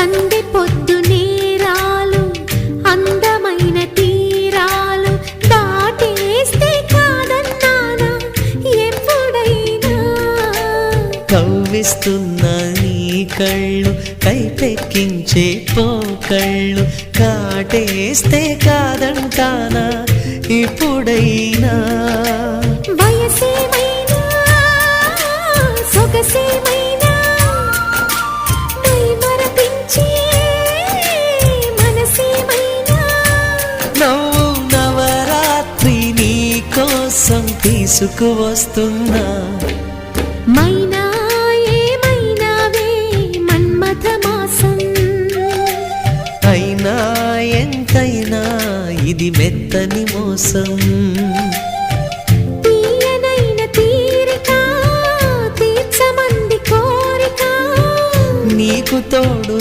సంధి పొద్దు నేరాలు అందమైన తీరాలు దాటేస్తే కాదన్నానా? ఎప్పుడైనా? కవ్విస్తున్న నీ కళ్ళు కైపెక్కించే పోకళ్ళు కాటేస్తే కాదంటానా? ఇప్పుడైనా? వయసేమైనా? సొగసేమైనా నవ్వు నవరాత్రి నీ కోసం తీసుకువస్తున్నా. మైనా ఏమైనావే మన్మథ మాసం అయినా ఎంతైనా ఇది మెత్తని మోసం. తీయనైన తీరిక తీర్చమంది కోరిక. నీకు తోడు